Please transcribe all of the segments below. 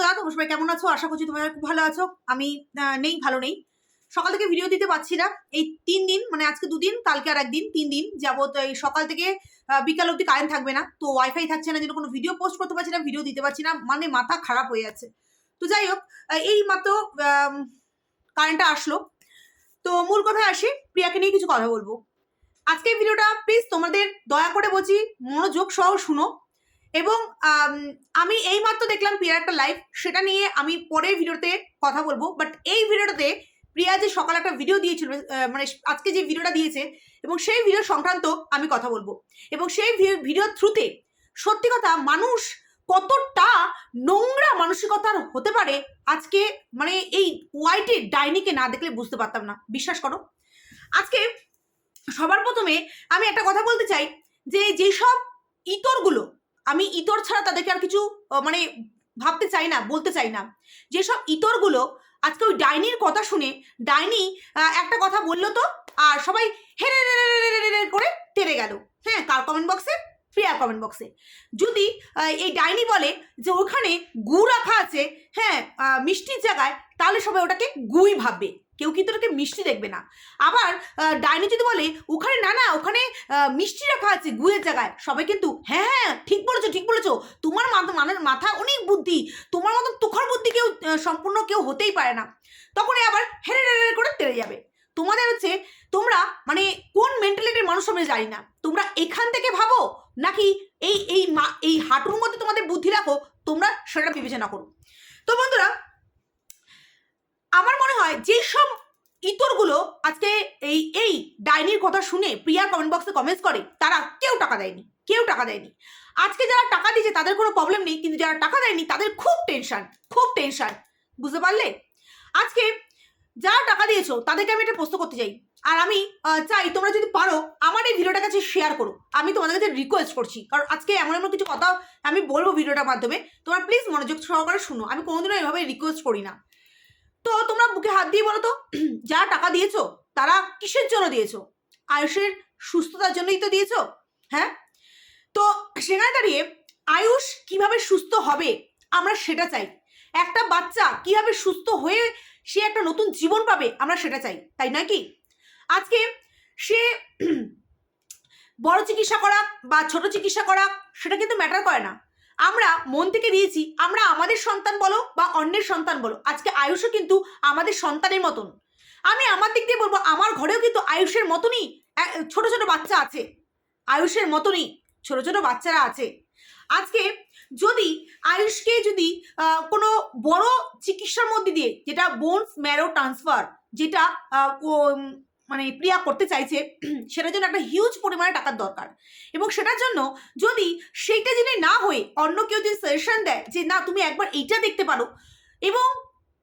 বন্ধুরা তোমরা সবাই কেমন আছো? আশা করছি তোমরা খুব ভালো আছো। আমি নেই, ভালো নেই। সকাল থেকে ভিডিও দিতে পারছি না। এই তিন দিন মানে আজকে দুদিন, কালকে আর একদিন, তিন দিন যাবত এই সকাল থেকে বিকাল অবধি কারেন্ট থাকবে না। তো ওয়াইফাই থাকছে না যেন কোনো ভিডিও পোস্ট করতে পারছি না ভিডিও দিতে পারছি না মানে মাথা খারাপ হয়ে যাচ্ছে। তো যাই হোক এই মাত্র কারেন্টটা আসলো। তো মূল কথায় আসি, প্রিয়াকে নিয়ে কিছু কথা বলব। আজকে ভিডিওটা প্লিজ তোমাদের দয়া করে বলছি, মনোযোগ সহ শুনো। এবং আম, আমি এইমাত্র দেখলাম প্রিয়ার একটা লাইভ সেটা নিয়ে আমি পরের ভিডিওতে কথা বলব বাট এই ভিডিওটাতে প্রিয়া যে সকালে একটা ভিডিও দিয়েছিল মানে আজকে যে ভিডিওটা দিয়েছে এবং সেই ভিডিও সংক্রান্ত আমি কথা বলব। এবং সেই ভিডিওর থ্রুতে সত্যি কথা মানুষ কতটা নোংরা মানসিকতার হতে পারে আজকে মানে এই ওয়াইটে ডাইনিকে না দেখলে বুঝতে পারতাম না বিশ্বাস করো। আজকে সবার প্রথমে আমি একটা কথা বলতে চাই যে যেসব ইতরগুলো আমি ইতর ছাড়া তাদেরকে আর কিছু মানে ভাবতে চাই না, বলতে চাই না। যেসব ইতরগুলো আজকে ওই ডাইনির কথা শুনে ডাইনি একটা কথা বলল তো, আর সবাই হেরে করে তেরে গেল। হ্যাঁ কার কমেন্ট বক্সে প্রিয়ার কমেন্ট বক্সে যদি এই ডাইনি বলে যে ওখানে গু রাখা আছে হ্যাঁ মিষ্টির জায়গায়, তাহলে সবাই ওটাকে গুই ভাববে। কেউ কিন্তু ওটাকে মিষ্টি দেখবে না। আবার ডাইনি যদি বলে, ওখানে না না, ওখানে মিষ্টি রাখা আছে গুয়ের জায়গায়। সবাই কিন্তু হ্যাঁ হ্যাঁ ঠিক বলেছ ঠিক বলেছ। তোমার মাথা মানে মাথা অনেক বুদ্ধি। তোমার মতন তুখার বুদ্ধি কেউ সম্পূর্ণ কেউ হতেই পারে না। তখনই আবার হেরে হেরে করে তেড়ে যাবে। তোমাদের হচ্ছে, তোমরা মানে কোন মেন্টালিটির মানুষ আমি জানি না। তোমরা এখান থেকে ভাবো, নাকি এই এই এই হাঁটুর মধ্যে তোমাদের বুদ্ধি রাখো, তোমরা সেটা বিবেচনা করো। তো বন্ধুরা আমার মনে হয় যেসব ইতরগুলো আজকে এই এই ডাইনির কথা শুনে প্রিয়ার কমেন্ট বক্সে কমেন্টস করে, তারা কেউ টাকা দেয়নি, কেউ টাকা দেয়নি। আজকে যারা টাকা দিয়েছে, তাদের কোনো প্রবলেম নেই, কিন্তু যারা টাকা দেয়নি, তাদের খুব টেনশন খুব টেনশন বুঝতে পারলে? আজকে যারা টাকা দিয়েছ, তাদেরকে আমি একটা প্রশ্ন করতে চাই, আর আমি চাই তোমরা যদি পারো, আমার এই ভিডিওটার কাছে শেয়ার করো, আমি তোমাদের কাছে রিকোয়েস্ট করছি, কারণ আজকে এমন এমন কিছু কথা আমি বলব ভিডিওটার মাধ্যমে, তোমরা প্লিজ মনোযোগ সহকারে শুনো, আমি কোনোদিনও এভাবে রিকোয়েস্ট করি না। তো তোমরা বুকে হাত দিয়ে বলো তো, যারা টাকা দিয়েছ, তারা কিসের জন্য দিয়েছ? আয়ুষের সুস্থতার জন্যই তো দিয়েছ? হ্যাঁ? তো সেখানে দাঁড়িয়ে আয়ুষ কীভাবে সুস্থ হবে, আমরা সেটা চাই। একটা বাচ্চা কীভাবে সুস্থ হয়ে সে একটা নতুন জীবন পাবে, আমরা সেটা চাই, তাই নয় কি? আজকে সে বড় চিকিৎসা করা বা ছোট চিকিৎসা করা সেটা কিন্তু ম্যাটার করে না। আমরা মন থেকে দিয়েছি, আমরা আমাদের সন্তান বলো বা অন্যের সন্তান বলো, আজকে আয়ুষও কিন্তু আমাদের সন্তানের মতন। আমি আমার দিক দিয়ে বলব, আমার ঘরেও কিন্তু আয়ুষের মতনই ছোট ছোট বাচ্চা আছে, আয়ুষের মতনই ছোট ছোট বাচ্চারা আছে। আজকে যদি আয়ুষকে যদি কোনো বড় চিকিৎসার মধ্যে দিয়ে, যেটা বোনস ম্যারো ট্রান্সফার যেটা মানে প্রিয়া করতে চাইছে, সেটার জন্য একটা হিউজ পরিমাণে টাকার দরকার। এবং সেটার জন্য যদি সেইটা যদি না হয়ে অন্য কেউ যদি সাজেশন দেয় যে, না, তুমি একবার এইটা দেখতে পারো। এবং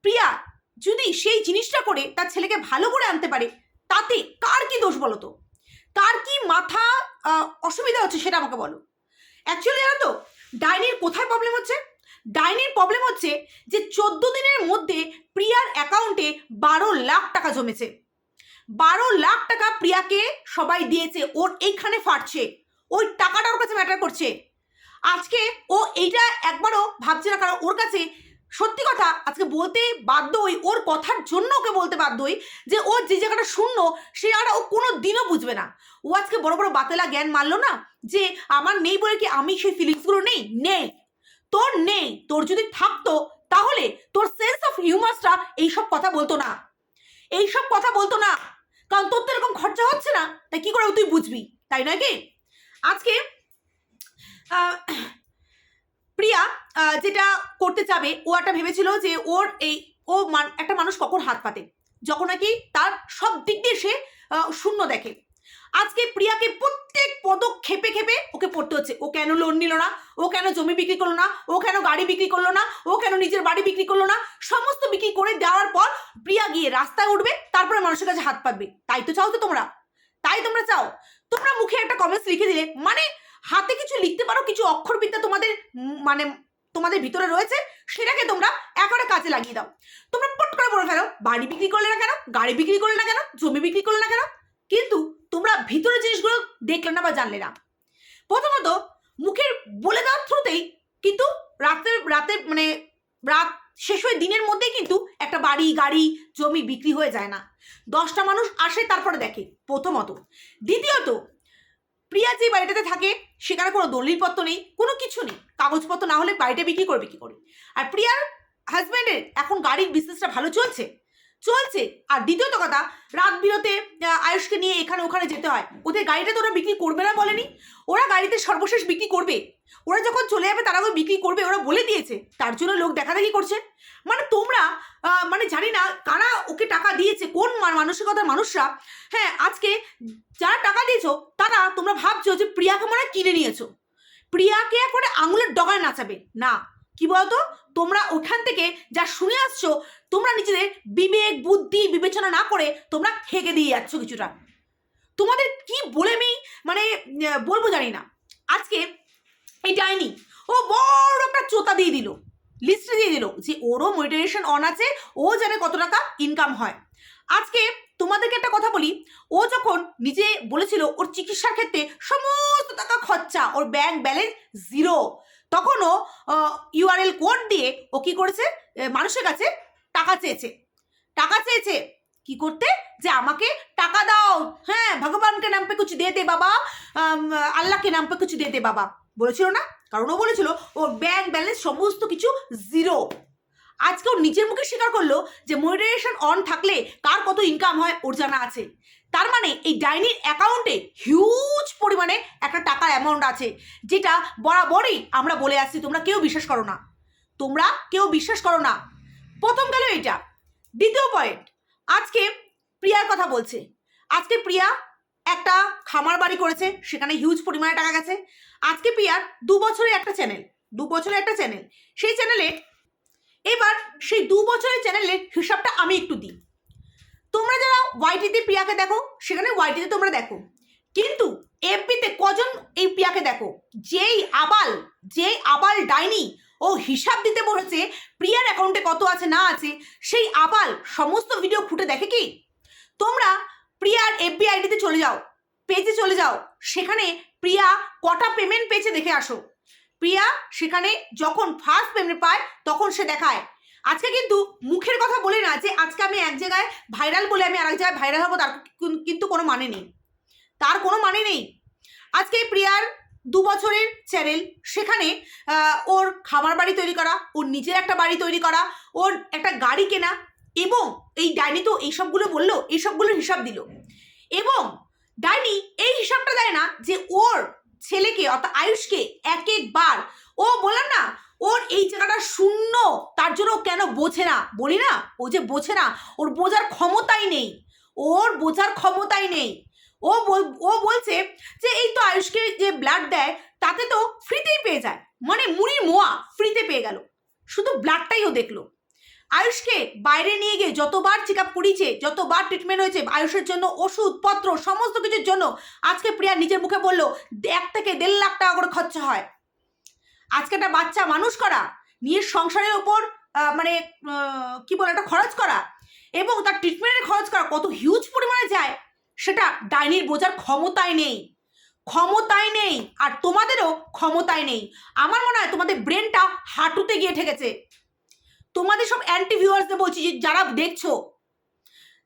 প্রিয়া যদি সেই জিনিসটা করে, তার ছেলেকে ভালো করে আনতে পারে, তাতে কার কি দোষ বলো তো? কার কি মাথা অসুবিধা হচ্ছে সেটা আমাকে বলো। অ্যাকচুয়ালি জানো তো, ডাইনির কোথায় প্রবলেম হচ্ছে? ডাইনির প্রবলেম হচ্ছে যে, চোদ্দ দিনের মধ্যে প্রিয়ার অ্যাকাউন্টে বারো লাখ টাকা জমেছে। বারো লাখ টাকা প্রিয়াকে সবাই দিয়েছে, ওর এইখানে ফাটছে। ওই টাকাটা ওর কাছে ম্যাটার করছে। আজকে ও এইটা একবারও ভাবছে না, কারণ ওর কাছে সত্যি কথা আজকে বলতে বাধ্য হই, ওর কথার জন্য ওকে বলতে বাধ্য হই যে ওর যে জায়গাটা শূন্য, সে জায়গাটা ও কোনো দিনও বুঝবে না। ও আজকে বড় বড় বাতেলা জ্ঞান মারলো না যে আমার নেই বলে কি আমি সেই ফিলিংসগুলো নেই? নেই। তোর নেই, তোর যদি থাকতো তাহলে তোর সেন্স অফ হিউমাসটা এইসব কথা বলতো না। এইসব কথা বলতো না। কারণ তোর তো এরকম খরচা হচ্ছে না। তাই কি করে তুই বুঝবি? তাই নয় কি? আজকে প্রিয়া যেটা করতে চাবে ও একটা ভেবেছিল যে ওর এই, ও একটা মানুষ কখন হাত পাতে? যখন নাকি তার সব দিক দিয়ে সে শূন্য দেখে। আজকে প্রিয়াকে প্রত্যেক পদক্ষেপে খেপে ওকে পড়তে হচ্ছে। ও কেন লোন নিল না? ও কেন জমি বিক্রি করল না? ও কেন গাড়ি বিক্রি করল না? ও কেন নিজের বাড়ি বিক্রি করল না? সমস্ত বিক্রি করে দেওয়ার পর প্রিয়া গিয়ে রাস্তায় উঠবে, তারপরে মানুষের কাছে হাত পাতবে। তাই তো চাও তো তোমরা? তাই তোমরা চাও? তোমরা মুখে একটা কমেন্টস লিখে দিলে মানে হাতে কিছু লিখতে পারো, কিছু অক্ষরবিদ্যা তোমাদের মানে তোমাদের ভিতরে রয়েছে, সেটাকে তোমরা একেবারে কাজে লাগিয়ে দাও। তোমরা পট করে বলে ফেলো, বাড়ি বিক্রি করলে না কেন? গাড়ি বিক্রি করলে না কেন? জমি বিক্রি করলে না কেন? কিন্তু তোমরা ভিতরে জিনিসগুলো দেখলে না বা জানলে না। প্রথমত, মুখের বলে দেওয়ার থ্রুতেই কিন্তু রাতের রাতের মানে রাত শেষ হয়ে দিনের মধ্যেই কিন্তু একটা বাড়ি, গাড়ি, জমি বিক্রি হয়ে যায় না। দশটা মানুষ আসে, তারপরে দেখে, প্রথমত। দ্বিতীয়ত, প্রিয়া যে বাড়িটাতে থাকে, সেখানে কোনো দলিলপত্র নেই, কোনো কিছু নেই। কাগজপত্র না হলে বাড়িটা বিক্রি করবে কি করে। আর প্রিয়ার হাজব্যান্ডের এখন গাড়ির বিজনেসটা ভালো চলছে? চলছে। আর দ্বিতীয়ত কথা, রাত বিরতে আয়ুষকে নিয়ে এখানে ওখানে যেতে হয়। ওদের গাড়িটা তো ওরা বিক্রি করবে না বলেনি। ওরা গাড়িতে সর্বশেষ বিক্রি করবে। ওরা যখন চলে যাবে তারা বিক্রি করবে, ওরা বলে দিয়েছে। তার জন্য লোক দেখা দেখি করছে। মানে তোমরা মানে জানি না কারা ওকে টাকা দিয়েছে, কোন মানসিকতার মানুষরা। হ্যাঁ আজকে যারা টাকা দিয়েছ, তারা তোমরা ভাবছ যে প্রিয়াকে মনে কিনে নিয়েছো। প্রিয়াকে করে আঙুলের ডগায় নাচাবে। না কি বলতো? তোমরা ওখান থেকে যা শুনে আসছো, তোমরা নিজেদের বিবেক, বুদ্ধি, বিবেচনা না করে তোমরা খেকে দিয়ে যাচ্ছ কিছুটা। তোমাদের কি বলে আমি মানে বলব জানি না। আজকে এই ডাইনি, ও বড় একটা চোতা দিয়ে দিল লিস্টে দিয়ে দিল যে ওরও মোটিভেশন অন আছে, ও জানে কত টাকা ইনকাম হয়। আজকে তোমাদেরকে একটা কথা বলি, ও যখন নিজে বলেছিল ওর চিকিৎসার ক্ষেত্রে সমস্ত টাকা খরচা, ওর ব্যাংক ব্যালেন্স জিরো তখন ও ইউআরএল কোড দিয়ে ও কি করেছে? মানুষের কাছে টাকা চেয়েছে। টাকা চেয়েছে কি করতে? যে আমাকে টাকা দাও। হ্যাঁ ভগবানকে নাম পে কুছ দে দে বাবা। আল্লাহকে নাম পে কুছ দে দে বাবা। বলেছিল না? কারণ ও বলেছিল, ওর ব্যাংক ব্যালেন্স সমস্ত কিছু জিরো আজকে ও নিজের মুখে স্বীকার করল যে মোটিভেশন অন থাকলে কার কত ইনকাম হয়, ওর জানা আছে। তার মানে এই ডাইনির অ্যাকাউন্টে হিউজ পরিমাণে একটা টাকার অ্যামাউন্ট আছে, যেটা বরাবরই আমরা বলে আসছি, তোমরা কেউ বিশ্বাস করো না। তোমরা কেউ বিশ্বাস করো না। প্রথম গেল এটা। দ্বিতীয় পয়েন্ট আজকে প্রিয়ার কথা বলছে। আজকে প্রিয়া একটা খামার বাড়ি করেছে, সেখানে হিউজ পরিমাণে টাকা গেছে। আজকে প্রিয়ার দু বছরের একটা চ্যানেল দু বছরের একটা চ্যানেল সেই চ্যানেলে এবার সেই দু বছরের চ্যানেলের হিসাবটা আমি একটু দিই। তোমরা যারা ওয়াইটিতে প্রিয়াকে দেখো, সেখানে ওয়াইটিতে তোমরা দেখো। কিন্তু এফবিতে কজন এই প্রিয়াকে দেখো? যেই আবাল যেই আবাল ডাইনি, ও হিসাব দিতে বলেছে প্রিয়ার অ্যাকাউন্টে কত আছে, না আছে, সেই আবাল সমস্ত ভিডিও খুঁটে দেখে কি? তোমরা প্রিয়ার এফবি আইডিতে চলে যাও পেজে চলে যাও, সেখানে প্রিয়া কটা পেমেন্ট পেয়েছে দেখে আসো। প্রিয়া সেখানে যখন ফার্স্ট পেমেন্ট পায়, তখন সে দেখায় আজকে কিন্তু মুখের কথা বলি না যে আজকে আমি এক জায়গায় ভাইরাল বলে আমি আরেক জায়গায় ভাইরাল হব, তার কিন্তু কোনো মানে নেই। তার কোনো মানে নেই। আজকে প্রিয়ার দু বছরের চ্যানেল সেখানে ওর খামার বাড়ি তৈরি করা, ওর নিজের একটা বাড়ি তৈরি করা, ওর একটা গাড়ি কেনা এবং এই ডাইনি তো এইসবগুলো বলল এইসবগুলোর হিসাব দিল। এবং ডাইনি এই হিসাবটা দেয় না যে ওর ছেলেকে অর্থাৎ আয়ুষকে এক একবার ও বললাম না ওর এই জায়গাটা শূন্য, তার জন্য কেন বোঝে না? বলি না? ও যে বোঝে না, ওর বোঝার ক্ষমতাই নেই। ওর বোঝার ক্ষমতাই নেই। ও ও বলছে যে এই তো আয়ুষকে যে ব্লাড দেয়, তাতে তো ফ্রিতেই পেয়ে যায়। মানে মুড়ি মোয়া ফ্রিতে পেয়ে গেল। শুধু ব্লাডটাই ও দেখল। আয়ুষকে বাইরে নিয়ে গিয়ে যতবার চেক আপ করিয়েছে, যতবার ট্রিটমেন্ট হয়েছে, আয়ুষের জন্য ওষুধপত্র, সমস্ত কিছুর জন্য, আজকে প্রিয়া নিজের মুখে বলল এক থেকে দেড় লাখ টাকা করে খরচা হয়। আজকে একটা বাচ্চা মানুষ করা নিজের সংসারের ওপর মানে কি বলে একটা খরচ করা এবং তার ট্রিটমেন্টের খরচ করা, কত হিউজ পরিমাণে যায়, সেটা ডাইনির বোঝার ক্ষমতায় নেই ক্ষমতায় নেই, আর তোমাদেরও ক্ষমতায় নেই। আমার মনে হয় তোমাদের ব্রেনটা হাঁটুতে গিয়ে ঠেকেছে। তোমাদের সব অ্যান্টি ভিউয়ার্সদের বলছি, যে যারা দেখছ,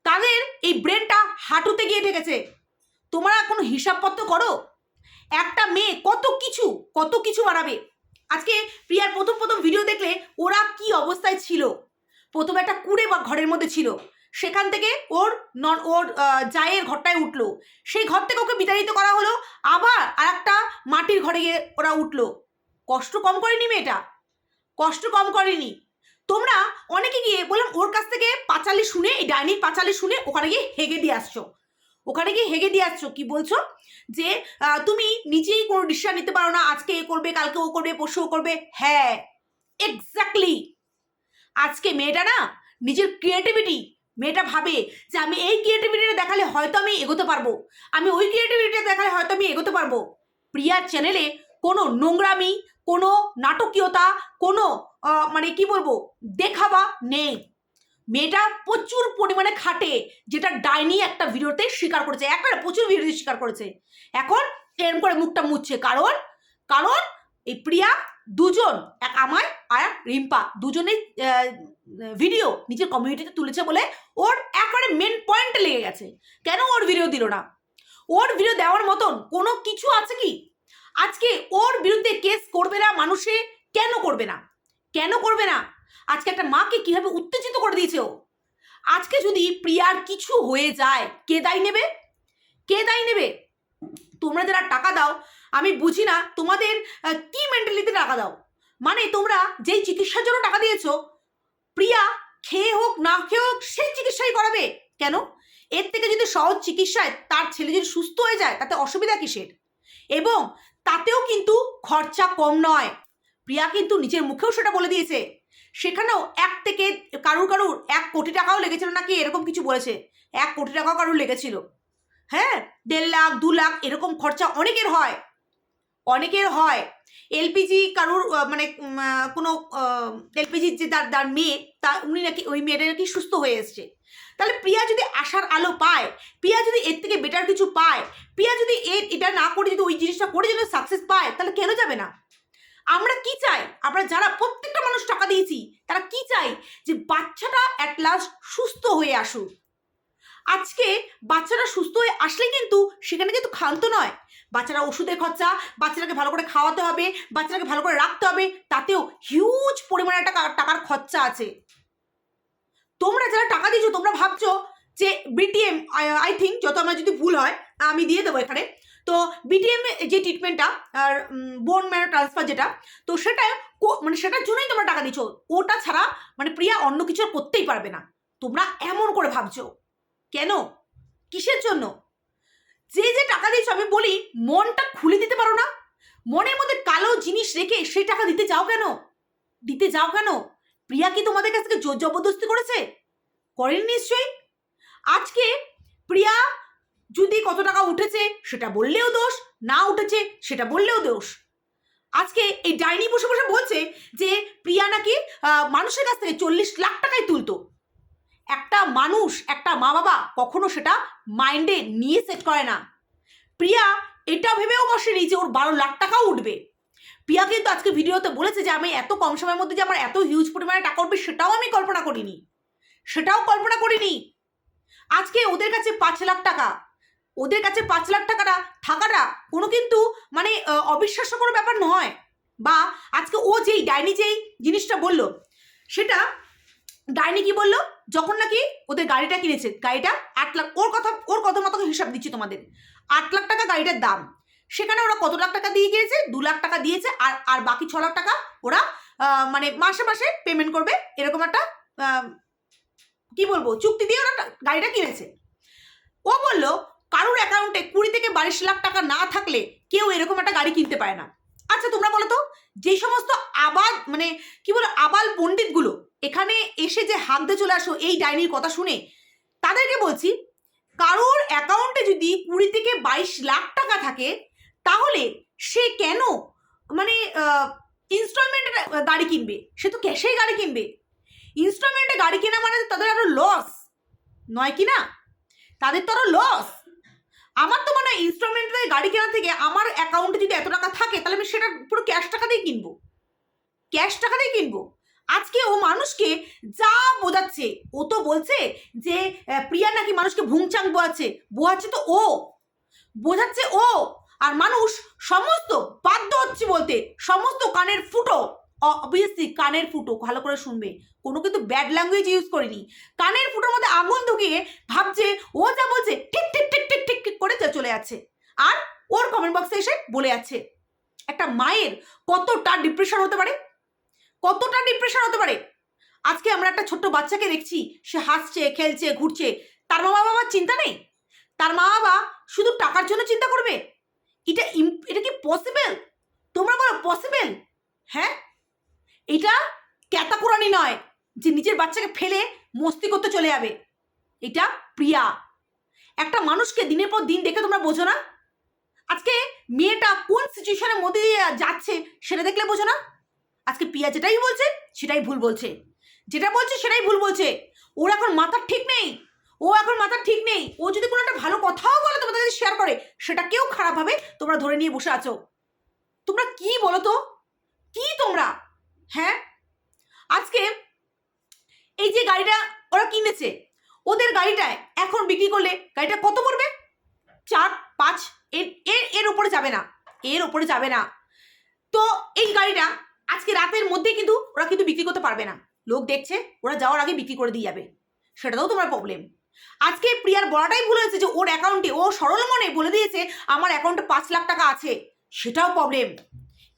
তাদের এই ব্রেনটা হাঁটুতে গিয়ে ঠেকেছে। তোমরা কোনো হিসাবপত্র করো? একটা মেয়ে কত কিছু কত কিছু বাড়াবে আজকে প্রিয়ার প্রথম প্রথম ভিডিও দেখলে ওরা কি অবস্থায় ছিল? প্রথমে একটা কুড়ে বা ঘরের মধ্যে ছিল। সেখান থেকে ওর নন ওর জায়ের ঘরটায় উঠল। সেই ঘর থেকে ওকে বিতাড়িত করা হলো। আবার আর একটা মাটির ঘরে গিয়ে ওরা উঠল। কষ্ট কম করেনি মেয়েটা? কষ্ট কম করেনি। তোমরা অনেকে গিয়ে বললাম, ওর কাছ থেকে পাঁচালি শুনে, এই ডাইনির পাঁচালি শুনে ওখানে গিয়ে হেগে দিয়ে আসছো। ওখানে গিয়ে হেগে দিয়ে আসছো, কি বলছো? যে তুমি নিজেই কোনো ডিসিশন নিতে পারো না, আজকে এ করবে, কালকে ও করবে, পরশু ও করবে। হ্যাঁ এক্স্যাক্টলি আজকে মেয়েটা না, নিজের ক্রিয়েটিভিটি মেয়েটা ভাবে যে আমি এই ক্রিয়েটিভিটিটা দেখালে হয়তো আমি এগোতে পারব। আমি ওই ক্রিয়েটিভিটিটা দেখালে হয়তো আমি এগোতে পারব। প্রিয়ার চ্যানেলে কোনো নোংরামি, কোনো নাটকীয়তা, কোনো মানে কি বলব দেখাবা নেই। মেয়েটা প্রচুর পরিমাণে খাটে যেটা ডাইনি একটা ভিডিওতে স্বীকার করেছে। একটা না, প্রচুর ভিডিওতে স্বীকার করেছে। এখন এরম করে মুখটা মুছছে। কারণ কারণ এই প্রিয়া দুজন এক আমায় আর এক রিম্পা দুজনেই ভিডিও নিজের কমিউনিটিতে তুলেছে বলে ওর একবারে মেন পয়েন্টে লেগে গেছে। কেন ওর ভিডিও দিল না? ওর ভিডিও দেওয়ার মতন কোনো কিছু আছে কি? আজকে ওর বিরুদ্ধে কেস করবে না মানুষে কেন করবে না? কেন করবে না? আজকে একটা মাকে কীভাবে উত্তেজিত করে দিয়েছে ও? আজকে যদি প্রিয়ার কিছু হয়ে যায়, কে দায়ী নেবে? কে দায়ী নেবে? তোমরা যারা টাকা দাও, আমি বুঝি না তোমাদের কি মেন্টালিতে টাকা দাও? মানে তোমরা যেই চিকিৎসার জন্য টাকা দিয়েছ, প্রিয়া খেয়ে হোক, না খেয়ে হোক, সেই চিকিৎসাই করাবে। কেন? এর থেকে যদি সহজ চিকিৎসায় তার ছেলে যদি সুস্থ হয়ে যায়, তাতে অসুবিধা কিসের? এবং তাতেও কিন্তু খরচা কম নয়। প্রিয়া কিন্তু নিজের মুখেও সেটা বলে দিয়েছে। সেখানেও এক থেকে কারুর কারুর এক কোটি টাকাও লেগেছিল নাকি? এরকম কিছু বলেছে। এক কোটি টাকাও কারুর লেগেছিল। হ্যাঁ? দেড় লাখ, দু লাখ এরকম খরচা অনেকের হয়। অনেকের হয়। এলপিজি কারুর মানে কোনো এলপিজির যে তার তার মেয়ে, তা উনি নাকি, ওই মেয়েটা নাকি সুস্থ হয়ে এসছে। তাহলে প্রিয়া যদি আশার আলো পায়, প্রিয়া যদি এর থেকে বেটার কিছু পায়, প্রিয়া যদি এটা না করে যদি ওই জিনিসটা করে যদি সাকসেস পায়, তাহলে কেন যাবে না? আমরা কি চাই? আমরা যারা প্রত্যেকটা মানুষ টাকা দিয়েছি, তারা কি চাই? যে বাচ্চাটা অ্যাট লাস্ট সুস্থ হয়ে আসুক। আজকে বাচ্চারা সুস্থ হয়ে আসলে কিন্তু সেখানে কিন্তু ক্ষান্ত নয়। বাচ্চারা ওষুধের খরচা, বাচ্চাটাকে ভালো করে খাওয়াতে হবে, বাচ্চাটাকে ভালো করে রাখতে হবে, তাতেও হিউজ পরিমাণে টাকা, টাকার খরচা আছে। তোমরা যারা টাকা দিয়েছ, তোমরা ভাবছ যে বিটিএম আই থিঙ্ক যত আমার যদি ভুল হয়, আমি দিয়ে দেবো এখানে। তো বিটিএম যে ট্রিটমেন্টটা আর বোন ম্যানো ট্রান্সফার যেটা, তো সেটা মানে সেটার জন্যই তোমরা টাকা দিচ্ছ ওটা ছাড়া মানে প্রিয়া অন্য কিছু করতেই পারবে না। তোমরা এমন করে ভাবছ। কেন? কিসের জন্য? যে যে টাকা দিয়েছ, আমি বলি, মনটা খুলে দিতে পারো না। মনের মধ্যে কালো জিনিস রেখে সেই টাকা দিতে যাও কেন? দিতে যাও কেন? প্রিয়া কি তোমাদের কাছ থেকে জোর জবরদস্তি করেছে? করেন নিশ্চয়ই? আজকে প্রিয়া যদি কত টাকা উঠেছে সেটা বললেও দোষ, না উঠেছে সেটা বললেও দোষ। আজকে এই ডাইনি বসে বসে বলছে যে, প্রিয়া নাকি মানুষের কাছ থেকে চল্লিশ লাখ টাকাই তুলতো। একটা মানুষ, একটা মা বাবা কখনো সেটা মাইন্ডে নিয়ে সেট করে না। প্রিয়া এটা ভেবেও বসেনি যে ওর বারো লাখ টাকাও উঠবে। প্রিয়া কিন্তু আজকে ভিডিওতে বলেছে যে, আমি এত কম সময়ের মধ্যে যে আমার এত হিউজ পরিমাণে টাকা উঠবে সেটাও আমি কল্পনা করিনি। সেটাও কল্পনা করিনি। আজকে ওদের কাছে পাঁচ লাখ টাকা। ওদের কাছে পাঁচ লাখ টাকাটা থাকাটা কোনো কিন্তু মানে অবিশ্বাস্য কোনো ব্যাপার নয়। বা আজকে ও যেই ডাইনি যেই জিনিসটা বলল, সেটা ডাইনি কি বলল? যখন নাকি ওদের গাড়িটা কিনেছে, গাড়িটা আট লাখ, ওর কথা ওর কথা মতো হিসাব দিচ্ছি তোমাদের। আট লাখ টাকা গাড়িটার দাম। সেখানে ওরা কত লাখ টাকা দিয়ে কিনেছে দু লাখ টাকা দিয়েছে, আর আর বাকি ছ লাখ টাকা ওরা মানে মাসে মাসে পেমেন্ট করবে। এরকম একটা কি বলব, চুক্তি দিয়ে ওরা গাড়িটা কিনেছে। ও বলল কারোর অ্যাকাউন্টে কুড়ি থেকে বাইশ লাখ টাকা না থাকলে কেউ এরকম একটা গাড়ি কিনতে পারে না। আচ্ছা তোমরা বলো তো যে সমস্ত আবাল মানে কি বলো, আবাল পণ্ডিতগুলো এখানে এসে যে হাঁকতে চলে আসো এই ডাইনির কথা শুনে, তাদেরকে বলছি, কারোর অ্যাকাউন্টে যদি কুড়ি থেকে বাইশ লাখ টাকা থাকে, তাহলে সে কেন মানে ইনস্টলমেন্টে গাড়ি কিনবে? সে তো ক্যাশেই গাড়ি কিনবে। ইনস্টলমেন্টে গাড়ি কেনা মানে তাদের আরও লস নয় কি না? তাদের তো আরও লস আমার তো মনে হয় ইনস্টলমেন্টে গাড়ি কেনা থেকে আমার অ্যাকাউন্টে যদি এত টাকা থাকে, তাহলে আমি সেটা পুরো ক্যাশ টাকা দিয়ে কিনবো। ক্যাশ টাকা দিয়ে কিনবো। আজকে ও মানুষকে যা বোঝাচ্ছে, ও তো বলছে যে প্রিয়া নাকি মানুষকে ভুংচাং বোয়াচ্ছে। বোয়াচ্ছে তো ও। বোঝাচ্ছে ও। আর মানুষ সমস্ত বাধ্য হচ্ছে বলতে, সমস্ত কানের ফুটো। অবভিয়াসলি কানের ফুটো, ভালো করে শুনবে। কোনো কিন্তু ব্যাড ল্যাঙ্গুয়েজ ইউজ করিনি। কানের ফুটোর মধ্যে আগুন ঢুকিয়ে ভাবছে, ও যা বলছে ঠিক ঠিক ঠিক ঠিক ঠিক ঠিক করে চলে যাচ্ছে। আর ওর কমেন্ট বক্সে এসে বলে যাচ্ছে, একটা মায়ের কতটা ডিপ্রেশন হতে পারে? কতটা ডিপ্রেশন হতে পারে? আজকে আমরা একটা ছোট্ট বাচ্চাকে দেখছি, সে হাসছে, খেলছে, ঘুরছে। তার মা বাবার চিন্তা নেই? তার মা বাবা শুধু টাকার জন্য চিন্তা করবে? এটা এটা কি পসিবল তোমরা বলো পসিবল হ্যাঁ? এটা ক্যাতাকুরানি নয়, যে নিজের বাচ্চাকে ফেলে মস্তি করতে চলে যাবে। এটা প্রিয়া। একটা মানুষকে দিনের পর দিন দেখে তোমরা বোঝো না? আজকে মেয়েটা কোন সিচুয়েশনের মধ্যে দিয়ে যাচ্ছে সেটা দেখলে বোঝো না? আজকে প্রিয়া যেটাই বলছে, সেটাই ভুল বলছে। যেটা বলছে, সেটাই ভুল বলছে। ওর এখন মাথার ঠিক নেই। ও এখন মাথার ঠিক নেই। ও যদি কোনো একটা ভালো কথাও বলে তোমাদের কাছে শেয়ার করে, সেটা কেউ খারাপভাবে তোমরা ধরে নিয়ে বসে আছো। তোমরা কি বলো তো? কি তোমরা? হ্যাঁ? আজকে এই যে গাড়িটা ওরা কিনেছে, ওদের গাড়িটায় এখন বিক্রি করলে গাড়িটা কত পড়বে? চার, পাঁচ, এর এর এর উপরে যাবে না, এর উপরে যাবে না। তো এই গাড়িটা আজকে রাতের মধ্যে কিন্তু ওরা কিন্তু বিক্রি করতে পারবে না। লোক দেখছে, ওরা যাওয়ার আগে বিক্রি করে দিয়ে যাবে। সেটাও তোমার প্রবলেম আজকে প্রিয়ার বলাটাই ভুল হয়েছে যে ওর অ্যাকাউন্টে ও সরল মনে বলে দিয়েছে, আমার অ্যাকাউন্টে পাঁচ লাখ টাকা আছে, সেটাও প্রবলেম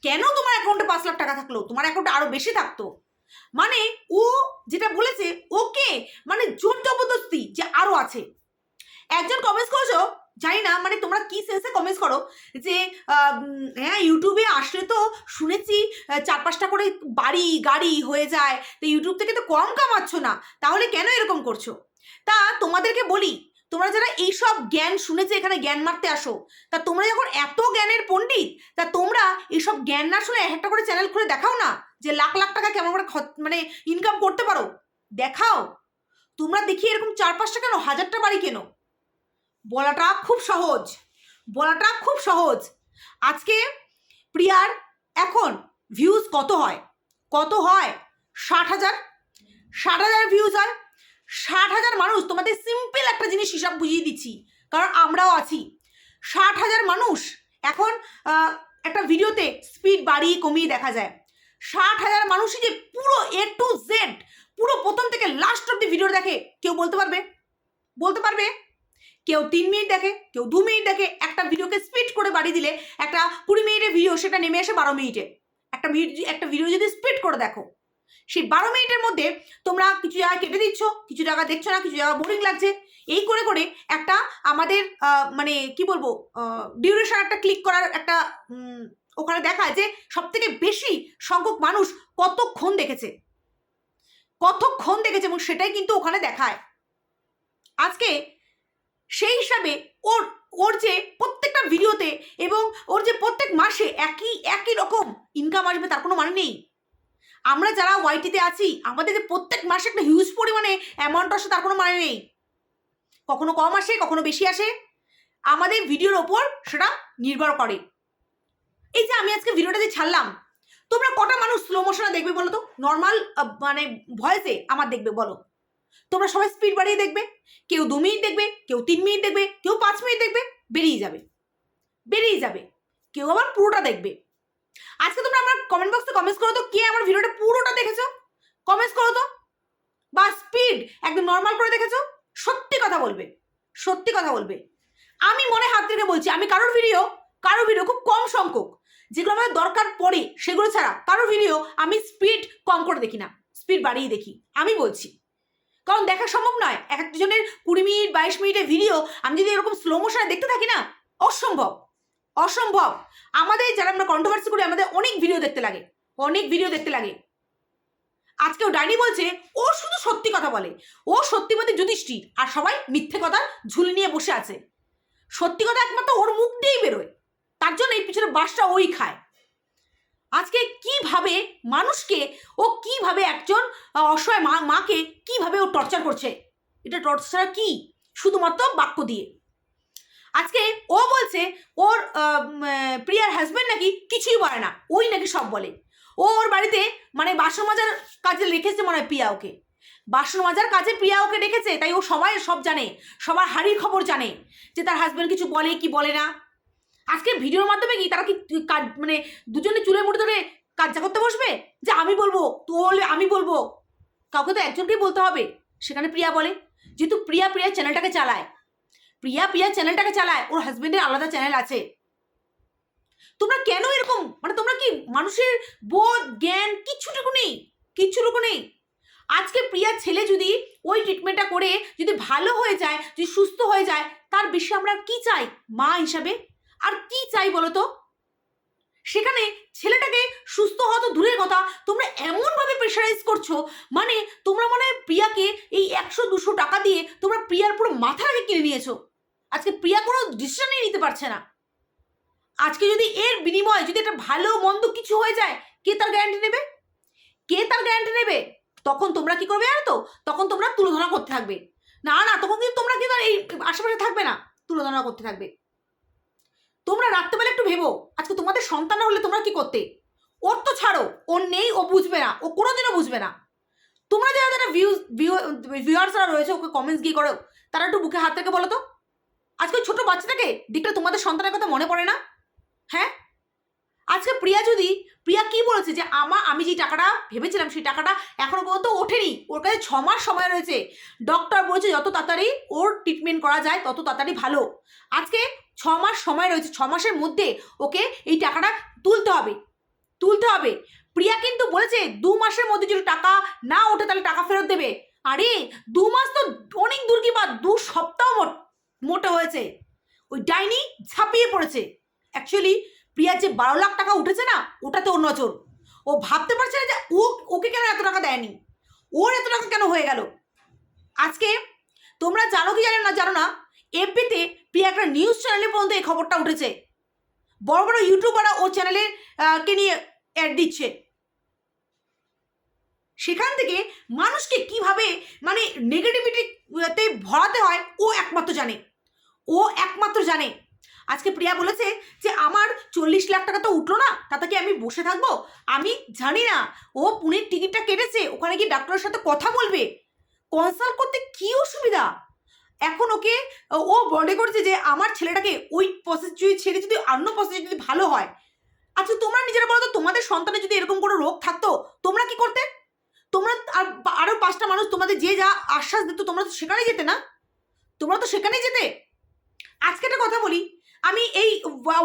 কেন তোমার অ্যাকাউন্টে পাঁচ লাখ টাকা থাকল? তোমার অ্যাকাউন্টে আরও বেশি থাকতো। মানে ও যেটা বলেছে, ওকে মানে জোর জবরদস্তি যে আরও আছে। একজন কমেন্টস করেছ, জানি না মানে তোমরা কি সেন্সে কমেন্টস করো, যে হ্যাঁ ইউটিউবে আসলে তো শুনেছি চার পাঁচটা করে বাড়ি, গাড়ি হয়ে যায়, তো ইউটিউব থেকে তো কম কামাচ্ছ না, তাহলে কেন এরকম করছ? তা তোমাদেরকে বলি তোমরা যারা এইসব জ্ঞান শুনেছে, এখানে জ্ঞান মারতে আসো, তা তোমরা যখন এত জ্ঞানের পণ্ডিত, তা তোমরা এইসব জ্ঞান না শুনে এক একটা করে চ্যানেল খুলে দেখাও না যে লাখ লাখ টাকা কেমন করে মানে ইনকাম করতে পারো। দেখাও। তোমরা দেখি এরকম চার পাঁচটা কেন? হাজারটা বাড়ি কেন? বলাটা খুব সহজ। বলাটা খুব সহজ। আজকে প্রিয়ার এখন ভিউজ কত হয়? কত হয়? ষাট হাজার। ষাট হাজার ভিউজ হয়। ষাট মানুষ, তোমাদের সিম্পল একটা জিনিস হিসাব বুঝিয়ে দিচ্ছি, কারণ আমরাও আছি। ষাট হাজার মানুষ এখন একটা ভিডিওতে স্পিড বাড়িয়ে কমিয়ে দেখা যায়। ষাট হাজার মানুষই যে পুরো এ টু জেড পুরো প্রথম থেকে লাস্ট অব্দি ভিডিও দেখে, কেউ বলতে পারবে? বলতে পারবে? কেউ তিন মিনিট দেখে, কেউ দু মিনিট দেখে একটা ভিডিওকে স্পিড করে বাড়িয়ে দিলে, একটা কুড়ি মিনিটের ভিডিও সেটা নেমে আসে বারো মিনিটে একটা ভিডিও একটা ভিডিও যদি স্পিড করে দেখো সেই বারো মিনিটের মধ্যে তোমরা কিছু জায়গা কেটে দিচ্ছ, কিছু জায়গা দেখছ না, কিছু জায়গা বোরিং লাগছে। এই করে করে একটা আমাদের মানে কি বলব ডিউরেশন একটা ক্লিক করার একটা ওখানে দেখায় যে সব থেকে বেশি সংখ্যক মানুষ কতক্ষণ দেখেছে। কতক্ষণ দেখেছে এবং সেটাই কিন্তু ওখানে দেখায়। আজকে সেই হিসাবে ওর ওর যে প্রত্যেকটা ভিডিওতে এবং ওর যে প্রত্যেক মাসে একই একই রকম ইনকাম আসবে, তার কোনো মানে নেই। আমরা যারা ওয়াইটিতে আছি আমাদের যে প্রত্যেক মাসে একটা হিউজ পরিমাণে অ্যামাউন্ট আসে, তার কোনো মানে নেই। কখনো কম আসে, কখনো বেশি আসে। আমাদের ভিডিওর ওপর সেটা নির্ভর করে। এই যে আমি আজকে ভিডিওটা যে ছাড়লাম, তোমরা কটা মানুষ স্লো মোশনে দেখবে বলো তো? নর্মাল মানে ভয়েসে আমার দেখবে, বলো। তোমরা সবাই স্পিড বাড়িয়ে দেখবে। কেউ দু মিনিট দেখবে, কেউ তিন মিনিট দেখবে, কেউ পাঁচ মিনিট দেখবে, বেরিয়ে যাবে। বেরিয়ে যাবে। কেউ আবার পুরোটা দেখবে। আজকে তোমরা আমার কমেন্ট বক্সে কমেন্টস করো তো কে আমার ভিডিওটা পুরোটা দেখেছ? কমেন্টস করো তো। বা স্পিড একদম নর্মাল করে দেখেছ? সত্যি কথা বলবে। সত্যি কথা বলবে। আমি মনে হাত থেকে বলছি, আমি কারোর ভিডিও কারোর ভিডিও খুব কম সংখ্যক, যেগুলো আমাদের দরকার পড়ে, সেগুলো ছাড়া কারোর ভিডিও আমি স্পিড কম করে দেখি না। স্পিড বাড়িয়ে দেখি। আমি বলছি, কারণ দেখা সম্ভব নয় এক একজনের কুড়ি মিনিট, বাইশ মিনিটের ভিডিও আমি যদি এরকম স্লো মোশনে দেখতে থাকি না, অসম্ভব। অসম্ভব। আমাদের যারা আমরা কন্ট্রোভার্সি করি, আমাদের অনেক ভিডিও দেখতে লাগে। অনেক ভিডিও দেখতে লাগে। আজকেও ডাইনি বলছে, ও শুধু সত্যি কথা বলে। ও সত্যিবাদী যুধিষ্ঠির, আর সবাই মিথ্যে কথা ঝুলি নিয়ে বসে আছে। সত্যি কথা একমাত্র ওর মুখ দিয়েই বেরোয়। তার জন্য এই পিছনে বাসটা ওই খায়। আজকে কীভাবে মানুষকে, ও কীভাবে একজন অসহায় মা, মাকে কীভাবে ও টর্চার করছে? এটা টর্চার কি? শুধুমাত্র বাক্য দিয়ে। আজকে ও বলছে, ওর প্রিয়ার হাজবেন্ড নাকি কিছুই বলে না। ওই নাকি সব বলে। ও ওর বাড়িতে মানে বাসন মাজার কাজে রেখেছে মনে হয় প্রিয়া ওকে। বাসন মাজার কাজে প্রিয়া ওকে রেখেছে, তাই ও সবাই সব জানে, সবার হাড়ির খবর জানে যে তার হাজবেন্ড কিছু বলে কি বলে না। আজকে ভিডিওর মাধ্যমে কি তারা কি কাজ- মানে দুজনে চুলের মুঠে ধরে কাজটা করতে বসবে? যে আমি বলব তো বলবে আমি বলব। কাউকে তো একজনকেই বলতে হবে। সেখানে প্রিয়া বলে, যেহেতু প্রিয়া প্রিয়া চ্যানেলটাকে চালায় প্রিয়া প্রিয়া চ্যানেলটাকে চালায়। ওর হাজবেন্ডের আলাদা চ্যানেল আছে। তোমরা কেন এরকম? মানে তোমরা কি মানুষের বোধ, জ্ঞান কিচ্ছুটুকু নেই? কিচ্ছুটুকু নেই। আজকে প্রিয়ার ছেলে যদি ওই ট্রিটমেন্টটা করে, যদি ভালো হয়ে যায়, যদি সুস্থ হয়ে যায়, তার বেশি আমরা কি চাই? মা হিসাবে? আর কি চাই বলো তো? সেখানে ছেলেটাকে সুস্থ হওয়া তো দূরের কথা। তোমরা এমনভাবে প্রেশারাইজ করছ মানে তোমরা মনে হয় প্রিয়াকে এই একশো দুশো টাকা দিয়ে তোমরা প্রিয়ার পুরো মাথা আগে কিনে নিয়েছো। আজকে প্রিয়া কোনো ডিসিশনই নিতে পারছে না। আজকে যদি এর বিনিময়ে যদি একটা ভালো মন্দ কিছু হয়ে যায়, কে তার গ্যারান্টি নেবে? কে তার গ্যারান্টি নেবে? তখন তোমরা কি করবে আর তো? তখন তোমরা তুলোধনা করতে থাকবে। না না, তখন কিন্তু তোমরা কিন্তু এই আশেপাশে থাকবে না। তুলোধনা করতে থাকবে। তোমরা রাত্রেবেলা একটু ভেবো, আজকে তোমাদের সন্তান হলে তোমরা কি করতে? ওর তো ছাড়ো, ওর নেই, ও বুঝবে না, ও কোনোদিনও বুঝবে না। তোমরা যারা যারা ভিউজ ভিউয়ার্সরা রয়েছে, ওকে কমেন্টস গিয়ে করো। তারা একটু বুকে হাত থেকে বলো তো। আজকে ছোট বাচ্চাটাকে দেখলে তোমাদের সন্তানের কথা মনে পড়ে না? হ্যাঁ? আজকে প্রিয়া যদি, প্রিয়া কি বলেছে যে আমা, আমি যে টাকাটা ভেবেছিলাম সেই টাকাটা এখনও পর্যন্ত ওঠেনি, ওর কাছে ছ মাস সময় রয়েছে। ডক্টর বলেছে যত তাড়াতাড়ি ওর ট্রিটমেন্ট করা যায়, তত তাড়াতাড়ি ভালো। আজকে ছ মাস সময় রয়েছে, ছ মাসের মধ্যে ওকে এই টাকাটা তুলতে হবে। তুলতে হবে। প্রিয়া কিন্তু বলেছে দু মাসের মধ্যে যদি টাকা না ওঠে তাহলে টাকা ফেরত দেবে। আরে, দু মাস তো অনেক দূর কি বা দু সপ্তাহ মোট- মোটে হয়েছে। ওই ডাইনি ঝাঁপিয়ে পড়েছে। অ্যাকচুয়ালি প্রিয়ার যে বারো লাখ টাকা উঠেছে না, ওটাতে ওর নজর ও ভাবতে পারছে না যে ও, ওকে কেন এত টাকা দেয়নি? ওর এত টাকা কেন হয়ে গেল? আজকে তোমরা জানো কি জানো না? জানো না এফবিতে প্রিয়া একটা নিউজ চ্যানেলে পর্যন্ত এই খবরটা উঠেছে। বড় বড় ইউটিউবাররা ও চ্যানেলে কে নিয়ে অ্যাড দিচ্ছে। সেখান থেকে মানুষকে কীভাবে মানে নেগেটিভিটিতে ভরাতে হয়, ও একমাত্র জানে। ও একমাত্র জানে। আজকে প্রিয়া বলেছে যে, আমার চল্লিশ লাখ টাকা তো উঠল না, তাতে কি আমি বসে থাকব? আমি জানি না। ও পুনের টিকিটটা কেটেছে, ওখানে কি ডাক্তারের সাথে কথা বলবে। কনসাল্ট করতে কি অসুবিধা? এখন ওকে, ও মনে করছে যে, আমার ছেলেটাকে ওই প্রসেস যদি ছেড়ে, যদি অন্য প্রসেস যদি ভালো হয় আচ্ছা তোমরা নিজেরা বলো তো, তোমাদের সন্তানের যদি এরকম কোনো রোগ থাকতো, তোমরা কি করতে? তোমরা আর আরও পাঁচটা মানুষ তোমাদের যে যা আশ্বাস দিত, তোমরা তো সেখানেই যেতে না? তোমরা তো সেখানেই যেতে? আজকে একটা কথা বলি। আমি এই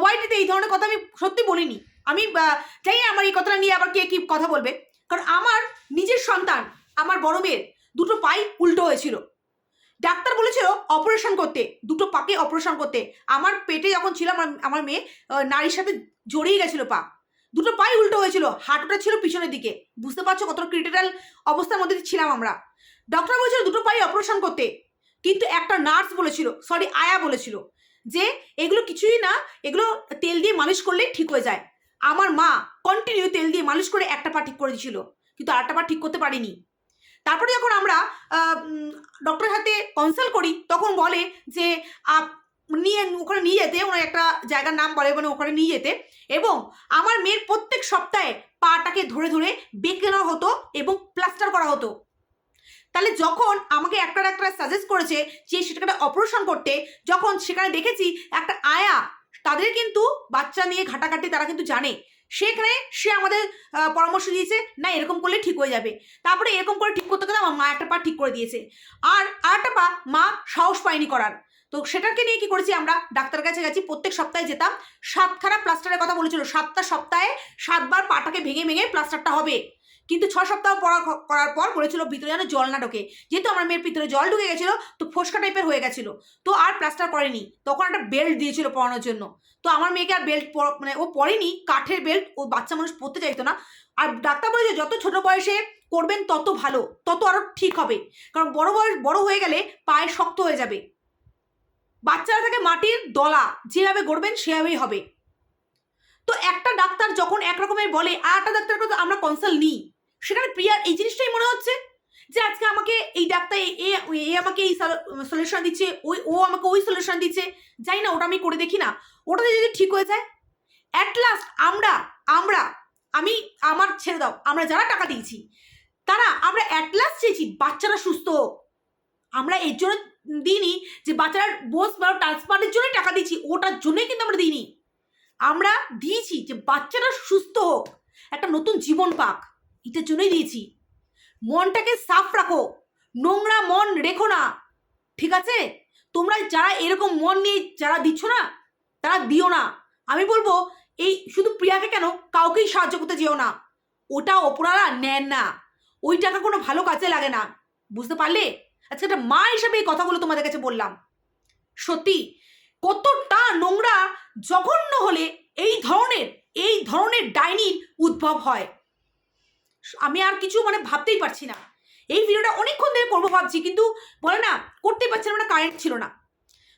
ওয়াইটিতে এই ধরনের কথা আমি সত্যি বলিনি। আমি জানি আমার এই কথাটা নিয়ে আবার কে কি কথা বলবে। কারণ আমার নিজের সন্তান, আমার বড় মেয়ের দুটো পাই উল্টো হয়েছিল। ডাক্তার বলেছিল অপারেশন করতে, দুটো পাকে অপারেশন করতে। আমার পেটে যখন ছিল আমার আমার মেয়ে নারীর সাথে জড়িয়ে গেছিল পা। দুটো পাই উল্টো হয়েছিল, হাঁটুটা ছিল পিছনের দিকে। বুঝতে পারছ কতটা ক্রিটিক্যাল অবস্থার মধ্যে ছিলাম আমরা। ডক্টর বলেছিল দুটো পাই অপারেশন করতে। কিন্তু একটা নার্স বলেছিল সরি আয়া বলেছিল যে এগুলো কিছুই না, এগুলো তেল দিয়ে মালিশ করলেই ঠিক হয়ে যায়। আমার মা কন্টিনিউ তেল দিয়ে মালিশ করে একটা পা ঠিক করে দিয়েছিল, কিন্তু আরেকটা পা ঠিক করতে পারিনি। তারপরে যখন আমরা ডক্টরের হাতে কনসাল্ট করি, তখন বলে যে নিয়ে, ওখানে নিয়ে যেতে, ওনার একটা জায়গার নাম বলে মানে ওখানে নিয়ে যেতে। এবং আমার মেয়ের প্রত্যেক সপ্তাহে পাটাকে ধরে ধরে বেঁকে নেওয়া হতো এবং প্লাস্টার করা হতো। তাহলে যখন আমাকে একটা একটা সাজেস্ট করেছে যে সেটাকে অপারেশন করতে, যখন সেখানে দেখেছি একটা আয়া, তাদের কিন্তু বাচ্চা নিয়ে ঘাটাঘাটি তারা কিন্তু জানে। সেখানে সে আমাদের পরামর্শ দিয়েছে, না, এরকম করলে ঠিক হয়ে যাবে। তারপরে এরকম করে ঠিক করতে গেলে আমার মা একটা পা ঠিক করে দিয়েছে। আর আরেকটা পা মা সাহস পায়নি করার। তো সেটাকে নিয়ে কি করেছি আমরা? ডাক্তার কাছে গেছি, প্রত্যেক সপ্তাহে যেতাম। সাতখানা প্লাস্টারের কথা বলেছিল, সাতটা সপ্তাহে সাতবার পাটাকে ভেঙে ভেঙে প্লাস্টারটা হবে। কিন্তু ছ সপ্তাহ পড়া করার পর বলেছিল ভিতরে যেন জল না ঢোকে। যেহেতু আমার মেয়ের ভিতরে জল ঢুকে গেছিল, তো ফোসকা টাইপের হয়ে গেছিল। তো আর প্লাস্টার করেনি। তখন একটা বেল্ট দিয়েছিল পরানোর জন্য। তো আমার মেয়েকে আর বেল্ট মানে ও পরেনি, কাঠের বেল্ট ও বাচ্চা মানুষ পরতে চাইতো না। আর ডাক্তার বলেছে, যত ছোট বয়সে করবেন, তত ভালো, তত আরও ঠিক হবে। কারণ বড় বয়স, বড় হয়ে গেলে পায়ে শক্ত হয়ে যাবে। বাচ্চারা থাকে মাটির দলা, যেভাবে গড়বেন, সেভাবেই হবে। তো একটা ডাক্তার যখন একরকমের বলে, আর একটা ডাক্তার আমরা কনসাল্ট নিই। সেখানে প্রিয়ার এই জিনিসটাই মনে হচ্ছে যে আজকে আমাকে এই ডাক্তার এ, এ- আমাকে এই সলিউশন দিচ্ছে, ওই, ও আমাকে ওই সলিউশন দিচ্ছে। যাই না, ওটা আমি করে দেখি না। ওটাতে যদি ঠিক হয়ে যায় অ্যাট লাস্ট আমরা আমরা, আমি, আমার ছেড়ে দাও, আমরা যারা টাকা দিয়েছি, তারা, আমরা অ্যাট লাস্ট চেয়েছি বাচ্চারা সুস্থ হোক। আমরা এর জন্য দিইনি যে বাচ্চারা বোস বা ট্রান্সপ্লান্টের জন্যই টাকা দিয়েছি, ওটার জন্যই কিন্তু আমরা দিইনি। আমরা দিয়েছি যে বাচ্চারা সুস্থ হোক, একটা নতুন জীবন পাক। এটার জন্যই দিয়েছি। মনটাকে সাফ রাখো। নোংরা মন রেখো না। ঠিক আছে? তোমরা যারা এরকম মন নিয়ে যারা দিচ্ছ না, তারা দিও না। আমি বলব, এই শুধু প্রিয়াকে কেন কাউকেই সাহায্য করতে যেও না। ওটা ওপরালা নেন না। ওই টাকা কোনো ভালো কাজে লাগে না। বুঝতে পারলে? আজকে একটা মা হিসেবে এই কথাগুলো তোমাদের কাছে বললাম। সত্যি, কতটা নোংরা, জঘন্য হলে এই ধরনের এই ধরনের ডাইনির উদ্ভব হয়। আমি আর কিছু মানে ভাবতেই পারছি না। এই ভিডিওটা অনেকক্ষণ ধরে করব ভাবছি, কিন্তু বলে না, করতেই পারছিলাম না কারেন্ট ছিল না।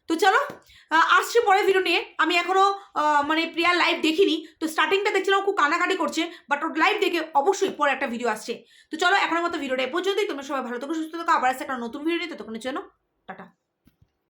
তো চলো আসছি পরের ভিডিও নিয়ে। আমি এখনও মানে প্রিয়ার লাইভ দেখিনি। তো স্টার্টিংটা দেখছিলাম খুব কানাকাটি করছে বাট ওর লাইভ দেখে অবশ্যই পরে একটা ভিডিও আসছে। তো চলো, এখনের মতো ভিডিওটা এ পর্যন্তই। তোমরা সবাই ভালো থাকো, সুস্থ থাকো। আবার আসছে একটা নতুন ভিডিও নিয়ে। ততক্ষণের জন্য, টাটা।